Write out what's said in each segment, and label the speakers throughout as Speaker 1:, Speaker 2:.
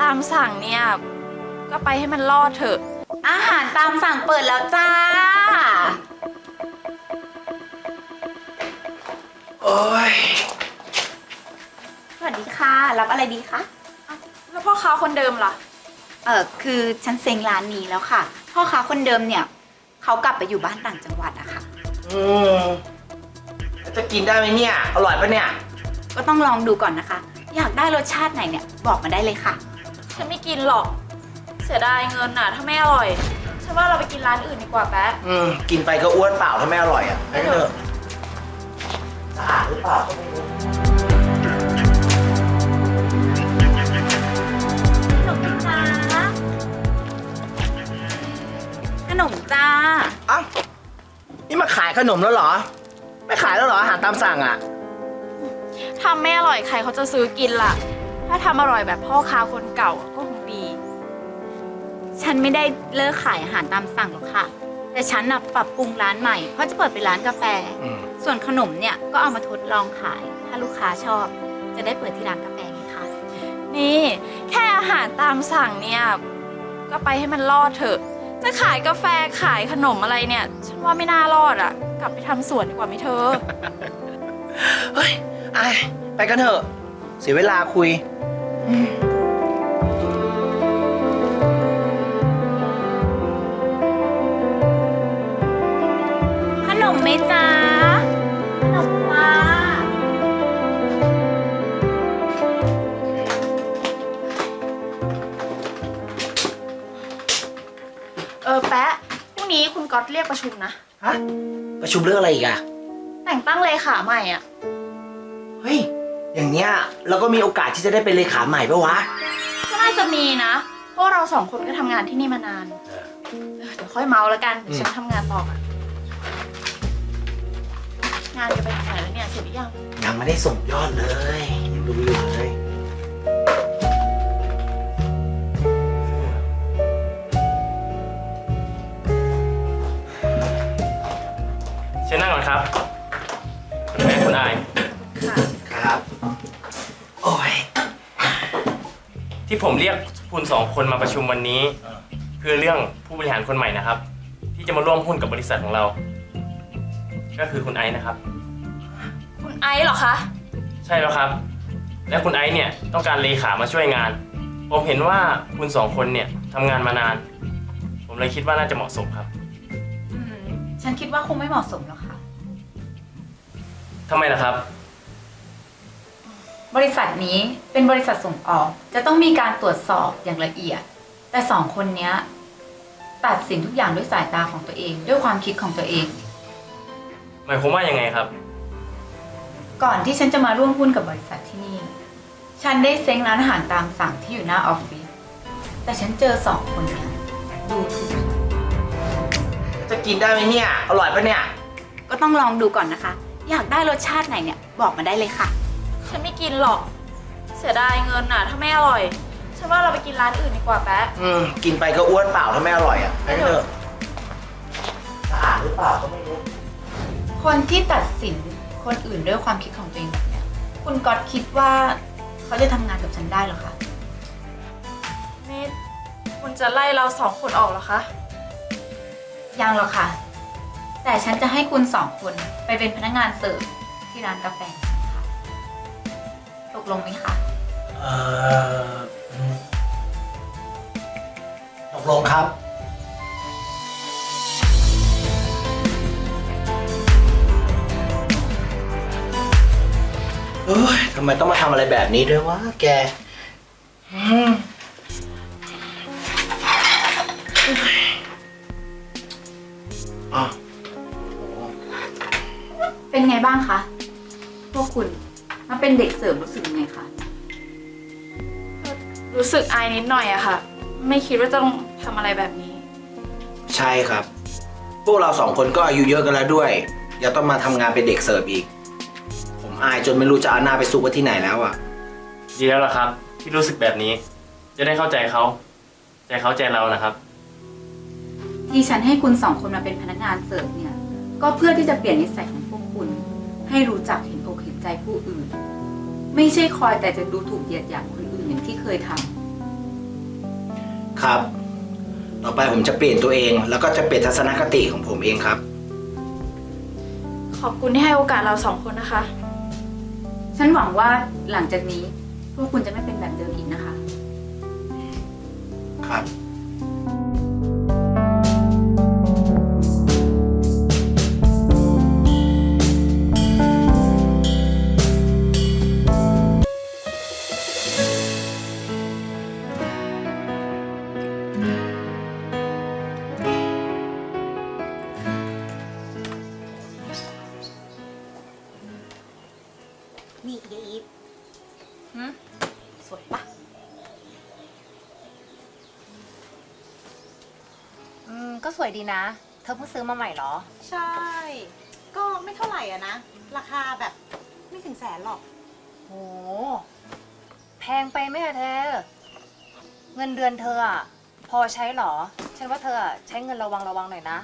Speaker 1: ตามสั่งเนี่ย ก็ไปให้มันรอดเถอะ
Speaker 2: อาหารตามสั่งเปิดแล้วจ้า
Speaker 3: โอ้ย
Speaker 2: สวัสดีค่ะ รับอะไรดีคะ
Speaker 1: แล้วพ่อค้าคนเดิมล่ะ
Speaker 2: เออคือฉันเซ็งร้านนี้แล้วค่ะ พ่อค้าคนเดิมเนี่ยเขากลับไปอยู่บ้านต่างจังหวัดอะค่ะ
Speaker 3: อืมแล้วจะกินได้ไหมเนี่ย อร่อยปะเนี่ย
Speaker 2: ก็ต้องลองดูก่อนนะคะ อยากได้รสชาติไหนเนี่ย บอกมาได้เลยค่ะ
Speaker 1: ฉันไม่กินหรอก เสียดายเงินน่ะ ถ้าไม่อร่อย ฉันว่าเราไปกินร้านอื่นดีกว่าแป๊ะ
Speaker 3: อืมกินไปก็อ้วนเปล่าถ้าไม่อร่อยอะไปกันเถอะสะอาดหรือเปล่าก็ไม่รู้
Speaker 2: ขนมจ้า ขนมจ้า
Speaker 3: เอ้านี่มาขายขนมแล้วเหรอ ไม่ขายแล้วเหรออาหารตามสั่งอะ
Speaker 1: ทำไม่อร่อยใครเขาจะซื้อกินล่ะ ถ้าทำอร่อยแบบพ่อค้าคนเก่าก็คงดี
Speaker 2: ฉันไม่ได้เลิกขายอาหารตามสั่งหรอกค่ะ แต่ฉันน่ะปรับปรุงร้านใหม่ เพราะจะเปิดเป็นร้านกาแฟ
Speaker 3: อืม
Speaker 2: ส่วนขนมเนี่ยก็เอามาทดลองขาย ถ้าลูกค้าชอบ จะได้เปิดที่ร้านกาแฟไงคะ
Speaker 1: นี่ แค่อาหารตามสั่งเนี่ย ก็ไปให้มันรอดเถอะ จะขายกาแฟขายขนมอะไรเนี่ย ฉันว่าไม่น่ารอดอะ่ะ กลับไปทำสวนดีกว่าไหมเธอ
Speaker 3: เฮ้ยไอายไปกันเถอะ เสียเวลาคุย
Speaker 2: ขนมไหมจ้าขนมจ้า
Speaker 1: เออแปะพรุ่งนี้คุณก๊อตเรียกประชุมนะ
Speaker 3: ฮะ ประชุมเรื่องอะไรอีกอะ
Speaker 1: แต่งตั้งเลขาใหม่อะ
Speaker 3: เฮ้ย อย่างเนี้ยเราก็มีโอกาสที่จะได้เป็นเลขาใหม่ปะวะ
Speaker 1: ก็น่าจะมีนะ เพราะเราสองคนก็ทำงานที่นี่มานานเออเดี๋ยวค่อยเมาแล้วกัน เดี๋ยวฉันทำงานต่อก่อนงานจะไปถึงไหนแล้วเนี่ยเสร็จหรือยัง
Speaker 3: ยังไม่ได้ส่งยอดเลยยังดูอยู่เลย
Speaker 4: ผมเรียกคุณสองคนมาประชุมวันนี้ เพื่อเรื่องผู้บริหารคนใหม่นะครับ ที่จะมาร่วมหุ้นกับบริษัทของเรา ก็คือคุณไอซ์นะครับ
Speaker 1: คุณไอซ์เหรอคะ
Speaker 4: ใช่แล้วครับ และคุณไอซ์เนี่ยต้องการเลขามาช่วยงาน ผมเห็นว่าคุณสองคนเนี่ยทำงานมานาน ผมเลยคิดว่าน่าจะเหมาะสมครับ
Speaker 2: อืม ฉันคิดว่าคงไม่เหมาะสมหรอกค่ะ
Speaker 4: ทำไมล่ะครับ
Speaker 2: บริษัทนี้เป็นบริษัทส่งออกจะต้องมีการตรวจสอบอย่างละเอียด แต่สองคนเนี้ยตัดสินทุกอย่างด้วยสายตาของตัวเอง ด้วยความคิดของตัวเอง
Speaker 4: หมายความว่ายังไงครับ
Speaker 2: ก่อนที่ฉันจะมาร่วมหุ้นกับบริษัทที่นี่ ฉันได้เซ้งร้านอาหารตามสั่งที่อยู่หน้าออฟฟิศแต่ฉันเจอสองคนเนี้ดูถูกฉัน
Speaker 3: จะกินได้ไหมเนี่ย อร่อยปะเนี่ย
Speaker 2: ก็ต้องลองดูก่อนนะคะ อยากได้รสชาติไหนเนี่ย บอกมาได้เลยค่ะ
Speaker 1: ฉันไม่กินหรอก เสียดายเงินน่ะ ถ้าไม่อร่อย ฉันว่าเราไปกินร้านอื่นดีกว่าแป๊ะ
Speaker 3: อืมกินไปก็อ้วนเปล่าถ้าไม่อร่อยอะไปกันเถอะสะอาดหรือเปล่าก็ไม่รู้
Speaker 2: คนที่ตัดสินคนอื่นด้วยความคิดของตัวเองแบบเนี้ยคุณก๊อตคิดว่าเขาจะทำงานกับฉันได้เหรอคะ
Speaker 1: นี่คุณจะไล่เราสองคนออกเหรอคะ
Speaker 2: ยังหรอกค่ะ แต่ฉันจะให้คุณสองคนไปเป็นพนักงานเสิร์ฟที่ร้านกาแฟค่ะ ตกลงไหมคะ
Speaker 3: เอ่ออืมตกลงครับ เอ้ยทำไมต้องมาทำอะไรแบบนี้ด้วยวะแกอืมอ๋อ
Speaker 2: เป็นไงบ้างคะ พวกคุณ มาเป็นเด็กเสิร์ฟรู้สึกยังไงคะ
Speaker 1: รู้สึกอายนิดหน่อยอะค่ะ ไม่คิดว่าจะต้องทำอะไรแบบนี้
Speaker 3: ใช่ครับ พวกเราสองคนก็อายุเยอะกันแล้วด้วย ยังต้องมาทำงานเป็นเด็กเสิร์ฟอีก ผมอายจนไม่รู้จะเอาหน้าไปซุกไว้ที่ไหนแล้วอะ
Speaker 4: ดีแล้วล่ะครับ ที่รู้สึกแบบนี้ จะได้เข้าใจเขาใจเขาใจเรานะครับ
Speaker 2: ที่ฉันให้คุณสองคนมาเป็นพนักงานเสิร์ฟเนี่ย ก็เพื่อที่จะเปลี่ยนนิสัยของพวกคุณ ให้รู้จักเห็นอกเห็น ใจผู้อื่น ไม่ใช่คอยแต่จะดูถูกเหยียดหยามคนอื่นอย่างที่เคยท
Speaker 3: ครับ ต่อไปผมจะเปลี่ยนตัวเอง แล้วก็จะเปลี่ยนทัศนคติของผมเองครับ
Speaker 1: ขอบคุณที่ให้โอกาสเราสองคนนะคะ
Speaker 2: ฉันหวังว่าหลังจากนี้ พวกคุณจะไม่เป็นแบบเดิมอีกนะคะ
Speaker 3: ครับ
Speaker 5: ก็สวยดีนะ เธอเพิ่งซื้อมาใหม่เหรอ
Speaker 6: ใช่ ก็ไม่เท่าไหร่อะนะ ราคาแบบไม่ถึงแสนหรอก
Speaker 5: โห แพงไปไหมอะเธอ เงินเดือนเธออะพอใช้เหรอ ฉันว่าเธออะใช้เงินระวังระวังหน่อยนะ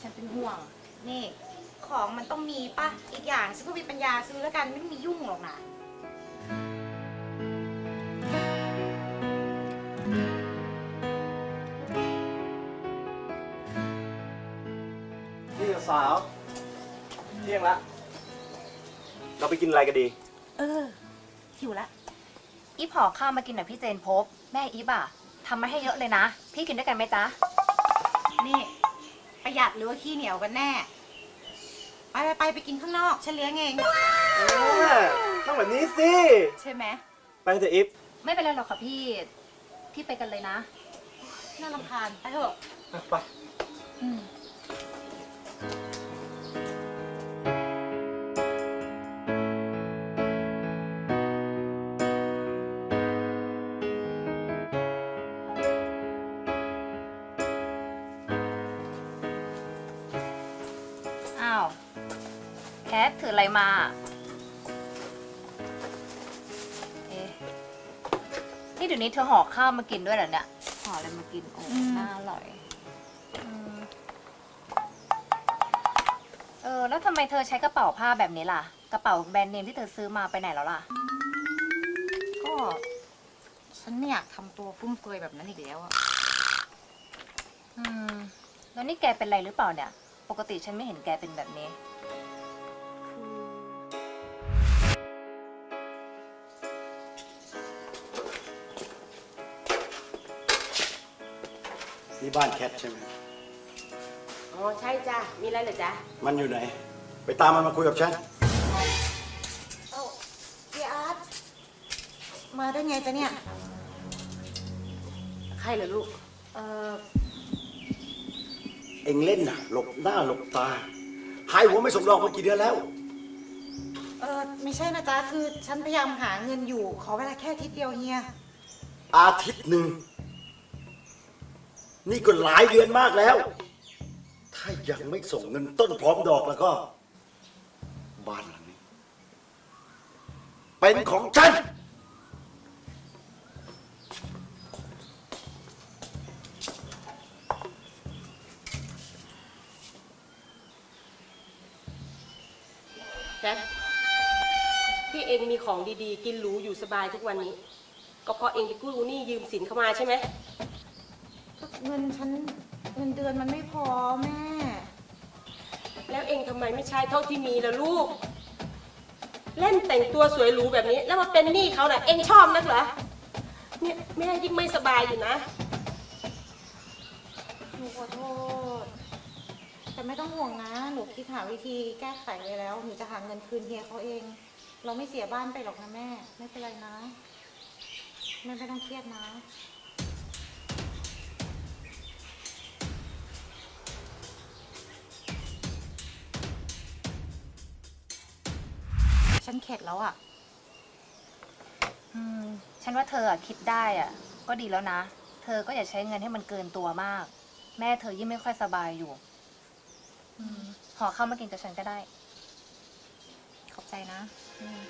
Speaker 6: ฉันเป็นห่วง นี่ ของมันต้องมีปะอีกอย่างฉันก็มีปัญญาซื้อแล้วกันไม่ต้องมียุ่งหรอกนะ
Speaker 7: สาวเที่ยงละ เราไปกินอะไรกันดี
Speaker 6: เออ หิวละ
Speaker 5: อีฟห่อข้าวมากินหน่อยพี่เจนพบ แม่อีฟอะทำมาให้เยอะเลยนะ พี่กินด้วยกันไหมจ๊ะ
Speaker 6: นี่ ประหยัดหรือว่าขี้เหนียวกันแน่ ไปไปไปไปกินข้างนอกฉันเลี้ยงเอง
Speaker 7: เออต้องแบบนี้สิ
Speaker 6: ใช่ไหม
Speaker 7: ไปกันเถอะอิฟ
Speaker 5: ไม่เป็นไรหรอกค่ะพี่ พี่ไปกันเลยนะ
Speaker 6: น่ารำคาญไปเถอะ
Speaker 7: ไป
Speaker 5: อ้ แคทถืออะไรมา เอ๊ะนี่เดี๋ยวนี้เธอห่อข้าวมากินด้วยเหรอเนี่ย ห่ออะไรมากิน โอ้
Speaker 6: อืม
Speaker 5: น่าอร่อยอืมเออ แล้วทำไมเธอใช้กระเป๋าผ้าแบบนี้ล่ะ กระเป๋าแบรนด์เนมที่เธอซื้อมาไปไหนแล้วล่ะ
Speaker 6: ก็ ฉันไม่อยากทำตัวฟุ่มเฟือยแบบนั้นอีกแล้วอะ
Speaker 5: อืม แล้วนี่แกเป็นไรหรือเปล่าเนี่ย ปกติฉันไม่เห็นแกเป็นแบบนี้
Speaker 8: นี่บ้านแคทใช่ไหม
Speaker 9: อ๋อใช่จ้ะ มีอะไรเหรอจ๊ะ
Speaker 8: มันอยู่ไหน ไปตามมันมาคุยกับฉัน
Speaker 6: เอ้าพี่อาร์ตมาได้ไงจ๊ะเนี่ย
Speaker 9: ใครเหรอลูก
Speaker 6: เออ
Speaker 8: เอ็งเล่นน่ะ หลบหน้าหลบตา หายหัวไม่สมรองมากี่เดือนแล้ว
Speaker 6: เออไม่ใช่นะจ๊ะ คือฉันพยายามหาเงินอยู่ ขอเวลาแค่อาทิตย์เดียวเฮีย
Speaker 8: อาทิตย์หนึ่ง นี่ก็หลายเดือนมากแล้ว ถ้ายังไม่ส่งเงินต้นพร้อมดอกแล้วก็ บ้านหลังนี้ เป็นของฉัน
Speaker 9: แจ็คที่เองมีของดีๆ กินหรูอยู่สบายทุกวันนี้ ก็เพราะเองไปกู้หนี้ยืมสินเข้ามาใช่ไหม
Speaker 6: เงินฉันเงินเดือนมันไม่พอแม่
Speaker 9: แล้วเองทำไมไม่ใช้เท่าที่มีล่ะลูก เล่นแต่งตัวสวยหรูแบบนี้ แล้วมาเป็นหนี้เขาน่ะ เองชอบนักเหรอเนี่ยแม่ยิ่งไม่สบายอยู่นะ
Speaker 6: หนูขอโทษ แต่ไม่ต้องห่วงนะ หนูคิดหาวิธีแก้ไขไว้แล้ว หนูจะหาเงินคืนเฮียเขาเอง เราไม่เสียบ้านไปหรอกนะแม่ ไม่เป็นไรนะ แม่ไม่ต้องเครียดนะ เข็ดแล้วอะ
Speaker 5: อืม ฉันว่าเธออะคิดได้อะก็ดีแล้วนะ เธอก็อย่าใช้เงินให้มันเกินตัวมาก แม่เธอยิ่งไม่ค่อยสบายอยู่อมห่อข้าวมากินกับฉันก็ได้
Speaker 6: ขอบใจนะ
Speaker 5: อืม